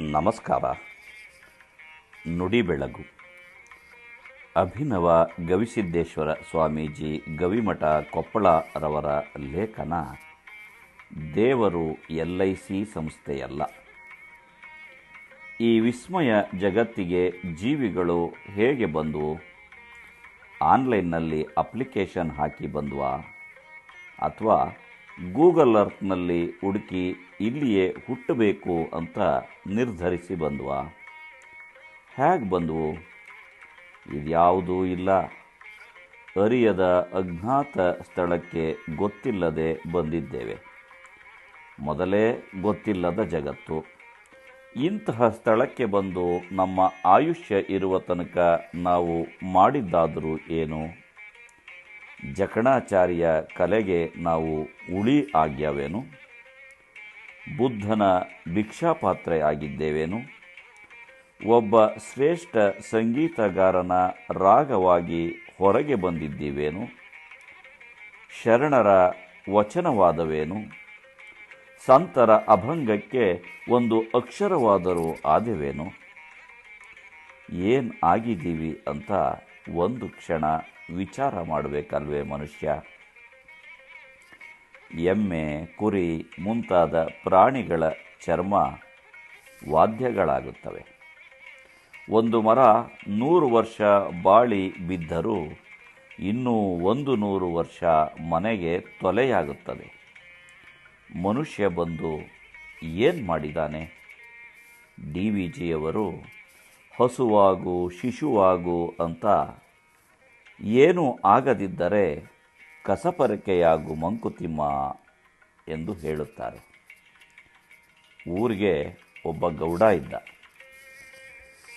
ನಮಸ್ಕಾರ. ನುಡಿ ಬೆಳಗು. ಅಭಿನವ ಗವಿಸಿದ್ದೇಶ್ವರ ಸ್ವಾಮೀಜಿ ಗವಿಮಠ ಕೊಪ್ಪಳರವರ ಲೇಖನ, ದೇವರು ಎಲ್ ಐ ಸಿ ಸಂಸ್ಥೆಯಲ್ಲ. ಈ ವಿಸ್ಮಯ ಜಗತ್ತಿಗೆ ಜೀವಿಗಳು ಹೇಗೆ ಬಂದವು ಆನ್ಲೈನ್ನಲ್ಲಿ ಅಪ್ಲಿಕೇಶನ್ ಹಾಕಿ ಬಂದ್ವಾ, ಅಥವಾ ಗೂಗಲ್ ಅರ್ತ್ನಲ್ಲಿ ಹುಡುಕಿ ಇಲ್ಲಿಯೇ ಹುಟ್ಟಬೇಕು ಅಂತ ನಿರ್ಧರಿಸಿ ಬಂದ್ವಾ. ಹೇಗೆ ಬಂದವು? ಇದ್ಯಾವುದೂ ಇಲ್ಲ. ಅರಿಯದ ಅಜ್ಞಾತ ಸ್ಥಳಕ್ಕೆ ಗೊತ್ತಿಲ್ಲದೆ ಬಂದಿದ್ದೇವೆ. ಮೊದಲೇ ಗೊತ್ತಿಲ್ಲದ ಜಗತ್ತು. ಇಂತಹ ಸ್ಥಳಕ್ಕೆ ಬಂದು ನಮ್ಮ ಆಯುಷ್ಯ ಇರುವ ತನಕ ನಾವು ಮಾಡಿದ್ದಾದರೂ ಏನು? ಜಕಣಾಚಾರ್ಯ ಕಲೆಗೆ ನಾವು ಉಳಿ ಆಗ್ಯಾವೇನು? ಬುದ್ಧನ ಭಿಕ್ಷಾಪಾತ್ರೆ ಆಗಿದ್ದೇವೇನು? ಒಬ್ಬ ಶ್ರೇಷ್ಠ ಸಂಗೀತಗಾರನ ರಾಗವಾಗಿ ಹೊರಗೆ ಬಂದಿದ್ದೀವೇನು? ಶರಣರ ವಚನವಾದವೇನು? ಸಂತರ ಅಭಂಗಕ್ಕೆ ಒಂದು ಅಕ್ಷರವಾದರೂ ಆದವೇನು? ಏನು ಆಗಿದ್ದೀವಿ ಅಂತ ಒಂದು ಕ್ಷಣ ವಿಚಾರ ಮಾಡಬೇಕಲ್ವೇ ಮನುಷ್ಯ? ಎಮ್ಮೆ, ಕುರಿ, ಮುಂತಾದ ಪ್ರಾಣಿಗಳ ಚರ್ಮ ವಾದ್ಯಗಳಾಗುತ್ತವೆ. ಒಂದು ಮರ ನೂರು ವರ್ಷ ಬಾಳಿ ಬಿದ್ದರೂ ಇನ್ನೂ ಒಂದು ನೂರು ವರ್ಷ ಮನೆಗೆ ತೊಲೆಯಾಗುತ್ತದೆ. ಮನುಷ್ಯ ಬಂದು ಏನು ಮಾಡಿದ್ದಾನೆ ಡಿ ವಿ ಜಿಯವರು ಹಸುವಾಗು, ಶಿಶುವಾಗು ಅಂತ ಏನೂ ಆಗದಿದ್ದರೆ ಕಸಪರಕೆಯಾಗು ಮಂಕುತಿಮ್ಮ ಎಂದು ಹೇಳುತ್ತಾರೆ. ಊರಿಗೆ ಒಬ್ಬ ಗೌಡ ಇದ್ದ.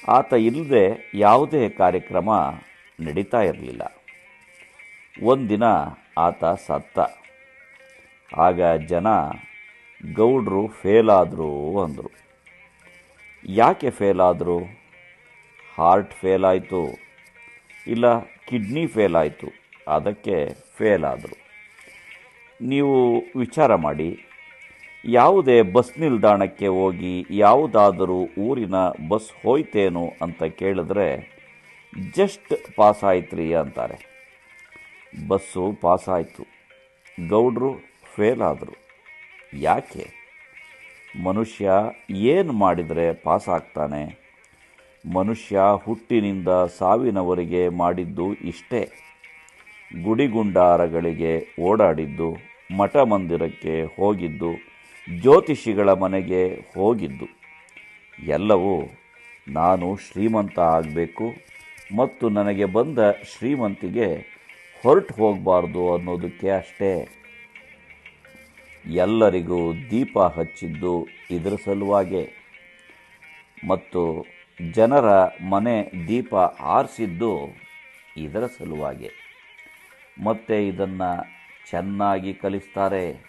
ಆತ ಇಲ್ಲದೆ ಯಾವುದೇ ಕಾರ್ಯಕ್ರಮ ನಡೀತಾ ಇರಲಿಲ್ಲ. ಒಂದಿನ ಆತ ಸತ್ತ. ಆಗ ಜನ ಗೌಡ್ರು ಫೇಲಾದರು ಅಂದರು. ಯಾಕೆ ಫೇಲಾದರು? ಹಾರ್ಟ್ ಫೇಲ್ ಆಯಿತು, ಇಲ್ಲ ಕಿಡ್ನಿ ಫೇಲ್ ಆಯಿತು, ಅದಕ್ಕೆ ಫೇಲ್ ಆದರು. ನೀವು ವಿಚಾರ ಮಾಡಿ, ಯಾವುದೇ ಬಸ್ ನಿಲ್ದಾಣಕ್ಕೆ ಹೋಗಿ ಯಾವುದಾದರೂ ಊರಿನ ಬಸ್ ಹೋಯ್ತೇನು ಅಂತ ಕೇಳಿದ್ರೆ, ಜಸ್ಟ್ ಪಾಸ್ ಆಯ್ತ್ರಿ ಅಂತಾರೆ. ಬಸ್ಸು ಪಾಸ್ ಆಯಿತು ಗೌಡ್ರು ಫೇಲ್ ಆದರು. ಯಾಕೆ? ಮನುಷ್ಯ ಏನು ಮಾಡಿದರೆ ಪಾಸ್ ಆಗ್ತಾನೆ ಮನುಷ್ಯ ಹುಟ್ಟಿನಿಂದ ಸಾವಿನವರೆಗೆ ಮಾಡಿದ್ದು ಇಷ್ಟೇ. ಗುಡಿಗುಂಡಾರಗಳಿಗೆ ಓಡಾಡಿದ್ದು ಮಠ ಮಂದಿರಕ್ಕೆ ಹೋಗಿದ್ದು, ಜ್ಯೋತಿಷಿಗಳ ಮನೆಗೆ ಹೋಗಿದ್ದು. ಎಲ್ಲವೂ ನಾನು ಶ್ರೀಮಂತ ಆಗಬೇಕು ಮತ್ತು ನನಗೆ ಬಂದ ಶ್ರೀಮಂತಿಗೆ ಹೊರಟು ಹೋಗಬಾರ್ದು ಅನ್ನೋದಕ್ಕೆ ಅಷ್ಟೇ. ಎಲ್ಲರಿಗೂ ದೀಪ ಹಚ್ಚಿದ್ದು ಇದರ ಸಲುವಾಗೆ. ಮತ್ತು ಜನರ ಮನೆ ದೀಪ ಆರಿಸಿದ್ದು ಇದರ ಸಲುವಾಗಿ. ಮತ್ತೆ ಇದನ್ನು ಚೆನ್ನಾಗಿ ಕಲಿಸ್ತಾರೆ.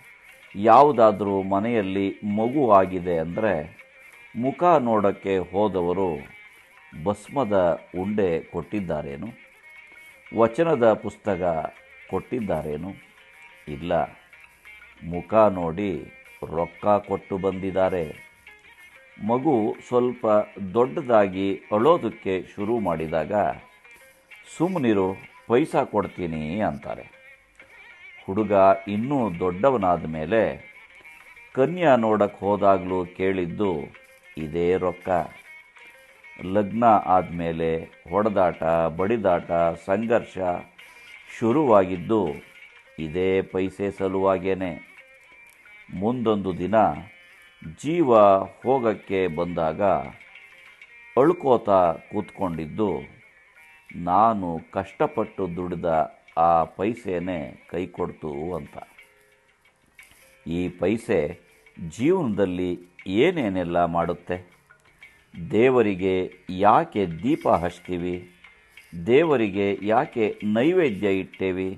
ಯಾವುದಾದರೂ ಮನೆಯಲ್ಲಿ ಮಗು ಆಗಿದೆ ಅಂದರೆ ಮುಖ ನೋಡೋಕ್ಕೆ ಹೋದವರು ಭಸ್ಮದ ಉಂಡೆ ಕೊಟ್ಟಿದ್ದಾರೇನು? ವಚನದ ಪುಸ್ತಕ ಕೊಟ್ಟಿದ್ದಾರೇನು? ಇಲ್ಲ. ಮುಖ ನೋಡಿ ರೊಕ್ಕ ಕೊಟ್ಟು ಬಂದಿದ್ದಾರೆ. ಮಗು ಸ್ವಲ್ಪ ದೊಡ್ಡದಾಗಿ ಅಳೋದಕ್ಕೆ ಶುರು ಮಾಡಿದಾಗ ಸುಮ್ಮನಿರು ಪೈಸಾ ಕೊಡ್ತೀನಿ ಅಂತಾರೆ. ಹುಡುಗ ಇನ್ನೂ ದೊಡ್ಡವನಾದ ಮೇಲೆ, ಕನ್ಯಾ ನೋಡಕ್ಕೆ ಹೋದಾಗಲೂ ಕೇಳಿದ್ದು ಇದೇ ರೊಕ್ಕ. ಲಗ್ನ ಆದಮೇಲೆ ಹೊಡೆದಾಟ, ಬಡಿದಾಟ, ಸಂಘರ್ಷ ಶುರುವಾಗಿದ್ದು ಇದೇ ಪೈಸೆ ಸಲುವಾಗೇನೆ ಮುಂದೊಂದು ದಿನ ಜೀವ ಹೋಗಕ್ಕೆ ಬಂದಾಗ ಅಳ್ಕೋತಾ ಕೂತ್ಕೊಂಡಿದ್ದು, ನಾನು ಕಷ್ಟಪಟ್ಟು ದುಡಿದ ಆ ಪೈಸೆನೇ ಕೈ ಕೊಡ್ತು ಅಂತ. ಈ ಪೈಸೆ ಜೀವನದಲ್ಲಿ ಏನೇನೆಲ್ಲ ಮಾಡುತ್ತೆ? ದೇವರಿಗೆ ಯಾಕೆ ದೀಪ ಹಚ್ತೀವಿ? ದೇವರಿಗೆ ಯಾಕೆ ನೈವೇದ್ಯ ಇಟ್ಟೇವಿ?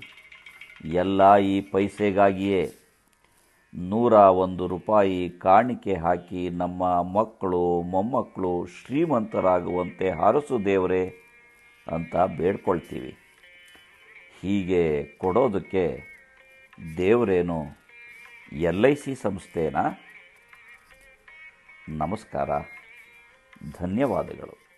ಎಲ್ಲ ಈ ಪೈಸೆಗಾಗಿಯೇ ನೂರ ಒಂದು ರೂಪಾಯಿ ಕಾಣಿಕೆ ಹಾಕಿ ನಮ್ಮ ಮಕ್ಕಳು, ಮೊಮ್ಮಕ್ಕಳು ಶ್ರೀಮಂತರಾಗುವಂತೆ ಹರಸು ದೇವರೇ ಅಂತ ಬೇಡ್ಕೊಳ್ತೀವಿ. ಹೀಗೆ ಕೊಡೋದಕ್ಕೆ ದೇವರೇನು ಎಲ್ ಐ ಸಿ ಸಂಸ್ಥೆನಾ? ನಮಸ್ಕಾರ. ಧನ್ಯವಾದಗಳು.